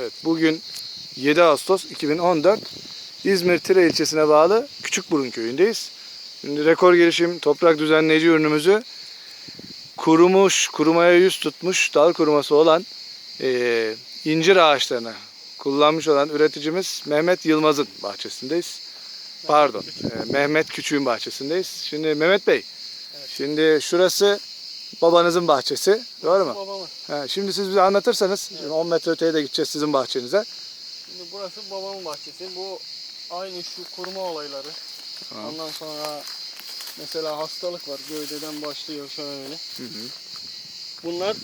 Evet, bugün 7 Ağustos 2014 İzmir Tire ilçesine bağlı Küçükburun köyündeyiz. Şimdi rekor gelişim toprak düzenleyici ürünümüzü kurumuş, kurumaya yüz tutmuş dal kuruması olan eee, incir ağaçlarına kullanmış olan üreticimiz Mehmet Yılmaz'ın bahçesindeyiz. Pardon, eee, Mehmet Küçük'ün bahçesindeyiz. Şimdi Mehmet Bey, şimdi şurası babanızın bahçesi, doğru mu? Babamın. Ha, şimdi siz bize anlatırsanız, şimdi 10 metre öteye de gideceğiz sizin bahçenize. Şimdi burası babamın bahçesi. Bu aynı şu kuruma olayları. Tamam. Ondan sonra mesela hastalık var. Gövdeden başlıyor şöyle. Hı hı. Bunlar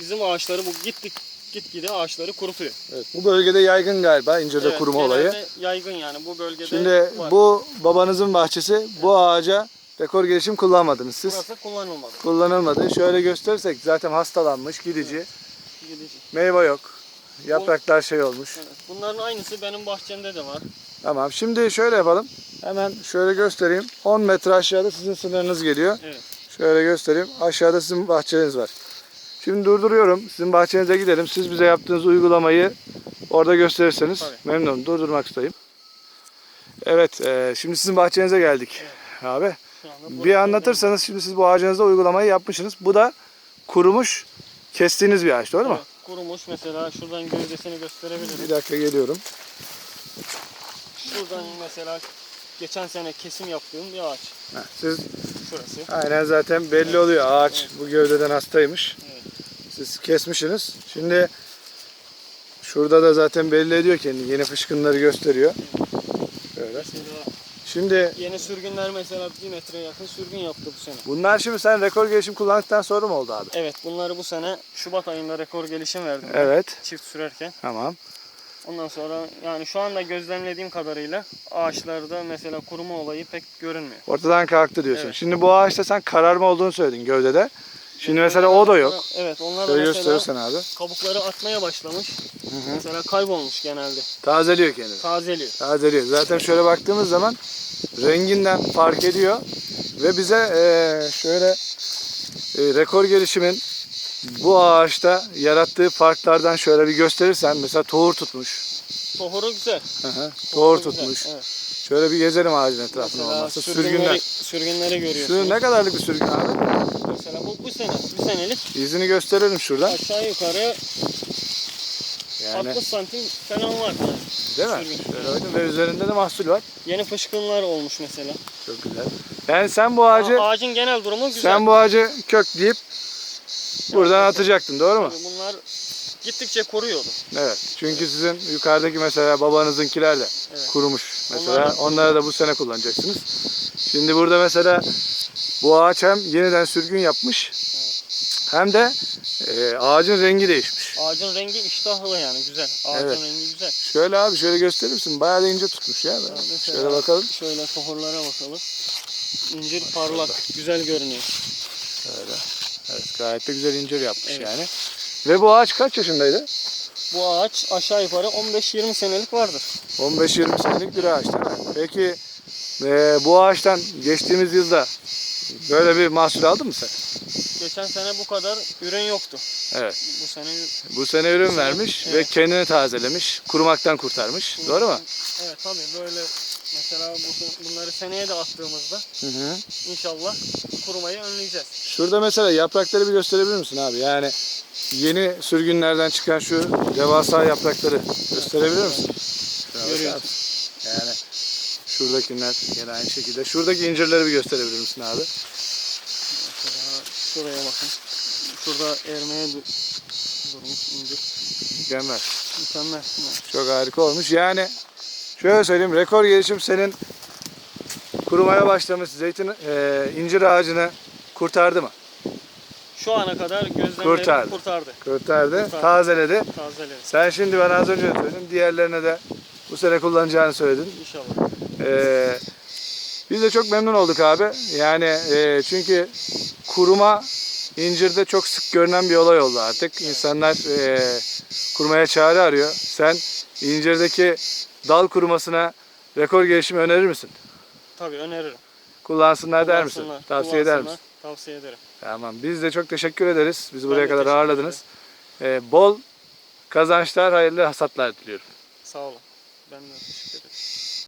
bizim ağaçları bu gittik gitgide ağaçları kurutuyor. Evet, bu bölgede yaygın galiba incirde Evet, kuruma olayı. yaygın yani bu bölgede Şimdi var. bu babanızın bahçesi. Bu ağaca rekor gelişim kullanmadınız siz. burası kullanılmadı. Kullanılmadı. Şöyle gösterirsek zaten hastalanmış, gidici. Gidici. Meyve yok. Yapraklar şey olmuş. Evet. Bunların aynısı benim bahçemde de var. Tamam. Şimdi şöyle yapalım. Hemen şöyle göstereyim. 10 metre aşağıda sizin sınırınız geliyor. Evet. Şöyle göstereyim. Aşağıda sizin bahçeniz var. Şimdi durduruyorum. Sizin bahçenize gidelim. Siz bize yaptığınız uygulamayı orada gösterirseniz Tabii. memnunum. Durdurmaktayım. Evet. e, şimdi sizin bahçenize geldik. Abi. Bir anlatırsanız şimdi siz bu ağacınızda uygulamayı yapmışsınız. Bu da kurumuş, kestiğiniz bir ağaç doğru mu? Evet, kurumuş mesela şuradan gövdesini gösterebilirim. Bir dakika geliyorum. Şuradan mesela geçen sene kesim yaptığım bir ağaç. Heh, Siz Şurası. aynen zaten belli oluyor ağaç bu gövdeden hastaymış. Evet. Siz kesmişsiniz. Şimdi şurada da zaten belli ediyor kendini. Yeni fışkınları gösteriyor. Böyle. Mesela Şimdi yeni sürgünler mesela bir metreye yakın sürgün yaptı bu sene. bunlar şimdi sen rekor gelişim kullandıktan sonra mı oldu abi? Evet bunları bu sene Şubat ayında rekor gelişim verdim. ben Evet. Çift sürerken. Tamam. Ondan sonra yani şu anda gözlemlediğim kadarıyla ağaçlarda mesela kuruma olayı pek görünmüyor. Ortadan kalktı diyorsun. Evet. Şimdi bu ağaçta sen kararma olduğunu söyledin gövdede. Şimdi mesela o da yok. Evet onlar da Şöyle mesela abi. kabukları atmaya başlamış. Mesela kaybolmuş genelde. Tazeliyor kendini. Tazeliyor. Tazeliyor. Zaten şöyle baktığımız zaman renginden fark ediyor. Ve bize eee, şöyle eee, rekor gelişimin bu ağaçta yarattığı farklardan şöyle bir gösterirsen mesela tohur tutmuş. Tohuru güzel. Hı hı, Tohur Tohuru güzel, tutmuş. Evet. Şöyle bir gezelim ağacın etrafına Mesela olmazsa. sürgünleri, Sürgünler. sürgünleri görüyorsunuz. Şu ne kadarlık bir sürgün abi? Mesela bu, bu sene, bir senelik İzini gösterelim şuradan. aşağı yukarı Yani 60 santim falan var. Değil mi? sürgün. Şöyle bakın ve üzerinde de mahsul var. Yeni fışkınlar olmuş mesela. Çok güzel. Yani sen bu ağacı Aa, Ağacın genel durumu güzel. sen bu ağacı kökleyip buradan Yani- atacaktın doğru mu? Bunlar gittikçe koruyordu. Evet. Çünkü sizin yukarıdaki mesela babanızınkiler de Evet. kurumuş. Mesela Onlar da- onları da bu sene kullanacaksınız. Şimdi burada mesela bu ağaç hem yeniden sürgün yapmış hem de e, ağacın rengi değişmiş. Ağacın rengi iştahlı yani güzel. Ağacın Evet. rengi güzel. Şöyle abi şöyle gösterir misin? Bayağı da ince tutmuş ya. Ya mesela Şöyle bakalım. Şöyle tohurlara bakalım. İncir parlak, güzel görünüyor. Şöyle. Evet gayet de güzel incir yapmış Evet. yani. Ve bu ağaç kaç yaşındaydı? Bu ağaç aşağı yukarı 15-20 senelik vardır. 15-20 senelik bir ağaç değil mi? Peki e, bu ağaçtan geçtiğimiz yılda böyle bir mahsul aldın mı sen? Geçen sene bu kadar ürün yoktu. Evet. Bu sene Bu sene ürün vermiş ve Evet. kendini tazelemiş. Kurumaktan kurtarmış. Doğru mu? Evet tabii böyle mesela bu, bunları seneye de attığımızda Hı hı. inşallah kurumayı önleyeceğiz. Şurada mesela yaprakları bir gösterebilir misin abi? Yani yeni sürgünlerden çıkan şu devasa yaprakları gösterebilir misin? Görüyoruz. Yani şuradakiler yine aynı şekilde. Şuradaki incirleri bir gösterebilir misin abi? Şuraya bakın. Şurada ermeye du- durmuş incir. Mükemmel. Mükemmel. Çok harika olmuş. Yani şöyle söyleyeyim rekor gelişim senin kurumaya başlamış zeytin e, incir ağacını kurtardı mı? Şu ana kadar gözlemleri Kurtardı. kurtardı. Kurtardı, Kurtardı. tazeledi. Tazeleri. Sen şimdi bana az önce de söyledin. Diğerlerine de bu sene kullanacağını söyledin. İnşallah. Ee, biz de çok memnun olduk abi. Yani e, çünkü kuruma incirde çok sık görünen bir olay oldu artık. İnsanlar e, kurumaya çare arıyor. Sen incirdeki dal kurumasına rekor gelişimi önerir misin? Tabii öneririm. Kullansınlar der misin? Kullansınlar, Tavsiye eder kullansınlar. misin? Tavsiye ederim. Tamam. Biz de çok teşekkür ederiz. Bizi buraya de kadar teşekkür ağırladınız. Ee, bol Kazançlar, hayırlı hasatlar diliyorum. Sağ olun. Ben de teşekkür ederim.